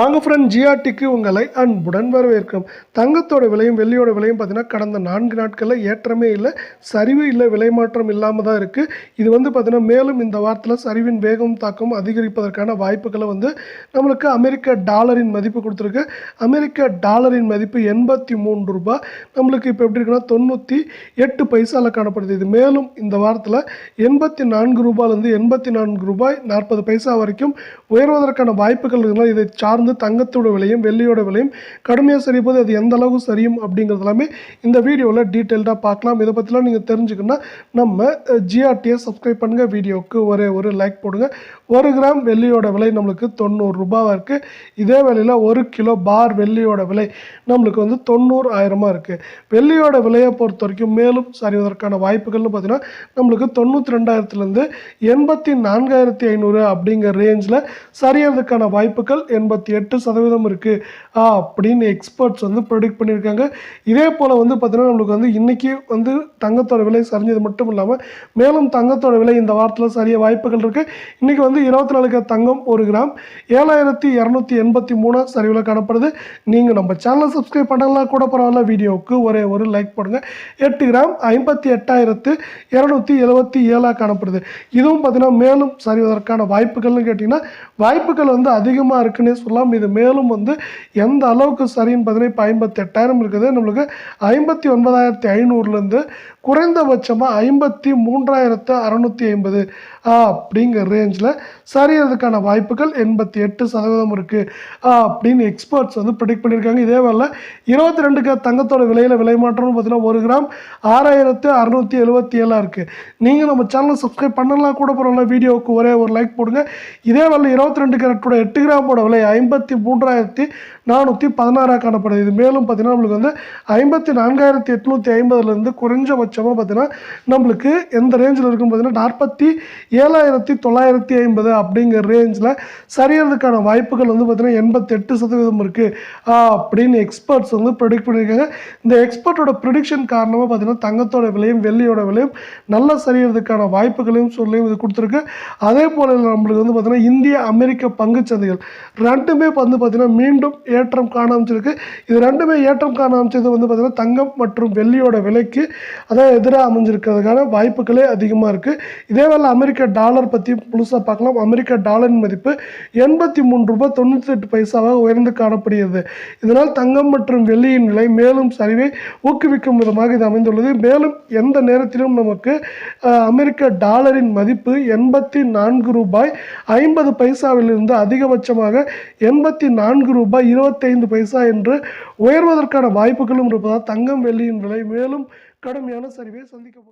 வாங்க ஃப்ரெண்ட் ஜிஆர்டிக்கு உங்களை அன்புடன் வரவேற்கும் தங்கத்தோட விலையும் வெள்ளியோட விலையும் பார்த்தீங்கன்னா கடந்த நான்கு நாட்களில் ஏற்றமே இல்லை. சரிவு இல்லை விலை மாற்றம் இல்லாமல் தான் இருக்குது இது வந்து பார்த்திங்கன்னா மேலும் இந்த வாரத்தில் சரிவின் வேகம் தாக்கம் அதிகரிப்பதற்கான வாய்ப்புகளை வந்து நம்மளுக்கு அமெரிக்க டாலரின் மதிப்பு கொடுத்துருக்கு. அமெரிக்க டாலரின் மதிப்பு எண்பத்தி மூன்று ரூபாய். நம்மளுக்கு இப்போ எப்படி இருக்குன்னா தொண்ணூற்றி எட்டு பைசாவில் காணப்படுது. இது மேலும் இந்த வாரத்தில் எண்பத்தி நான்கு ரூபாயிலேருந்து எண்பத்தி நான்கு ரூபாய் நாற்பது பைசா வரைக்கும் உயர்வதற்கான வாய்ப்புகள் இருக்குன்னா இதை சார்ந்து தங்கத்தோட விலையும் வெள்ளியோட விலையும் கடுமையாக சரிப்போது அது எந்த அளவு சரியும் அப்படிங்கிறது எல்லாமே இந்த வீடியோவில் டீட்டெயில்டாக பார்க்கலாம். இதை பற்றிலாம் நீங்கள் தெரிஞ்சுக்கணும்னா நம்ம ஜிஆர்டியை சப்ஸ்கிரைப் பண்ணுங்கள் வீடியோவுக்கு ஒரே ஒரு லைக் போடுங்க. ஒரு கிராம் வெள்ளியோட விலை நம்மளுக்கு தொண்ணூறு ரூபாவாக இருக்குது இதே வேளையில் ஒரு கிலோ பார் வெள்ளியோட விலை நம்மளுக்கு வந்து தொண்ணூறு ஆயிரமாக இருக்குது வெள்ளியோட விலையை பொறுத்த வரைக்கும் மேலும் சரிவதற்கான வாய்ப்புகள்னு பார்த்தீங்கன்னா நம்மளுக்கு தொண்ணூற்றி ரெண்டாயிரத்துலேருந்து எண்பத்தி நான்காயிரத்தி ஐநூறு அப்படிங்கிற ரேஞ்சில் சரியறதுக்கான வாய்ப்புகள் எண்பத்தி எட்டு சதவீதம் இருக்குது அப்படின்னு எக்ஸ்பர்ட்ஸ் வந்து ப்ரொடிக்ட் பண்ணியிருக்காங்க. இதே போல் வந்து பார்த்தீங்கன்னா நம்மளுக்கு வந்து இன்றைக்கி வந்து தங்கத்தோட விலை சரிஞ்சது மட்டும் இல்லாமல் மேலும் தங்கத்தோட விலை இந்த வாரத்தில் சரிய வாய்ப்புகள் இருக்குது இன்றைக்கி வந்து இருபத்தி நாலு தங்கம் ஒரு கிராம் ஏழாயிரத்தி இரநூத்தி எண்பத்தி மூணு சரிவில் காணப்படுது. நீங்கள் நம்ம சேனலை சப்ஸ்கிரைப் பண்ணலாம் கூட பரவாயில்ல வீடியோவுக்கு ஒரே ஒரு லைக் போடுங்க. எட்டு கிராம் ஐம்பத்தி எட்டாயிரத்து இரநூத்தி எழுபத்தி ஏழாக காணப்படுது. இதுவும் பார்த்தீங்கன்னா மேலும் சரிவதற்கான வாய்ப்புகள்னு கேட்டிங்கன்னா வாய்ப்புகள் வந்து அதிகமாக இருக்குன்னே சொல்லலாம். இது மேலும் வந்து எந்த அளவுக்கு சரின்னு பார்த்தீங்கன்னா இப்போ ஐம்பத்தி எட்டாயிரம் இருக்குது. நம்மளுக்கு ஐம்பத்தி ஒன்பதாயிரத்தி ஐநூறுலேருந்து குறைந்தபட்சமாக ஐம்பத்தி மூன்றாயிரத்து அறநூற்றி ஐம்பது அப்படிங்கிற ரேஞ்சில் சரியறதுக்கான வாய்ப்புகள் எண்பத்தி எட்டு சதவீதம் இருக்குது அப்படின்னு எக்ஸ்பர்ட்ஸ் வந்து ப்ரிடிக்ட் பண்ணியிருக்காங்க. இதே வேலை இருபத்தி ரெண்டுக்கு தங்கத்தோட விலையில் விலை மாற்றம்னு பார்த்தீங்கன்னா ஒரு கிராம் ஆறாயிரத்து அறநூற்றி எழுபத்தி ஏழாக இருக்குது நீங்கள் நம்ம சேனலை சப்ஸ்கிரைப் பண்ணலாம் கூட பரவாயில்ல. வீடியோவுக்கு ஒரே ஒரு லைக் போடுங்க. இதே வேலை இருபத்தி ரெண்டு கேரட்டோட எட்டு கிராமோட விலை ஐம்பது ஐம்பத்தி மூன்றாயிரத்தி நானூற்றி பதினாறாக காணப்படுது இது மேலும் பார்த்திங்கன்னா நம்மளுக்கு வந்து ஐம்பத்தி நான்காயிரத்தி எட்நூற்றி ஐம்பதுலேருந்து குறைஞ்சபட்சமாக பார்த்தீங்கன்னா நம்மளுக்கு எந்த ரேஞ்சில் இருக்குன்னு பார்த்தீங்கன்னா நாற்பத்தி ஏழாயிரத்தி தொள்ளாயிரத்தி ஐம்பது அப்படிங்கிற ரேஞ்சில் சரியறதுக்கான வாய்ப்புகள் வந்து பார்த்திங்கன்னா எண்பத்தெட்டு சதவீதம் இருக்குது அப்படின்னு எக்ஸ்பர்ட்ஸ் வந்து ப்ரெடிக்ட் பண்ணியிருக்காங்க. இந்த எக்ஸ்பர்ட்டோட ப்ரிடிக்ஷன் காரணமாக பார்த்திங்கன்னா தங்கத்தோட விலையும் வெள்ளியோட விலையும் நல்லா சரியறதுக்கான வாய்ப்புகளையும் சொல்லியும் இது கொடுத்துருக்கு. அதே போல் நம்மளுக்கு வந்து பார்த்திங்கன்னா இந்திய அமெரிக்க பங்குச்சந்தைகள் ரெண்டுமே வந்து பார்த்தீங்கன்னா மீண்டும் ஏற்றம் காண அமைச்சிருக்கு இது ரெண்டுமே ஏற்றம் காண அமைச்சது வந்து பார்த்தீங்கன்னா தங்கம் மற்றும் வெள்ளியோட விலைக்கு அதான் எதிராக அமைஞ்சிருக்கிறதுக்கான வாய்ப்புகளே அதிகமாக இருக்குது இதே வேலை அமெரிக்க டாலர் பற்றி முழுசாக பார்க்கலாம். அமெரிக்க டாலரின் மதிப்பு எண்பத்தி மூணு ரூபாய் தொண்ணூற்றி எட்டு பைசாவாக உயர்ந்து காணப்படுகிறது. இதனால் தங்கம் மற்றும் வெள்ளியின் விலை மேலும் சரிவை ஊக்குவிக்கும் விதமாக இது அமைந்துள்ளது. மேலும் எந்த நேரத்திலும் நமக்கு அமெரிக்க டாலரின் மதிப்பு எண்பத்தி நான்கு ரூபாய் ஐம்பது பைசாவிலிருந்து அதிகபட்சமாக எண்பத்தி நான்கு ரூபாய் இருபத்தைந்து பைசா என்று உயர்வதற்கான வாய்ப்புகளும் இருப்பதால் தங்கம் வெள்ளியின் விலை மேலும் கடுமையான சரிவை சந்திக்க போகிறது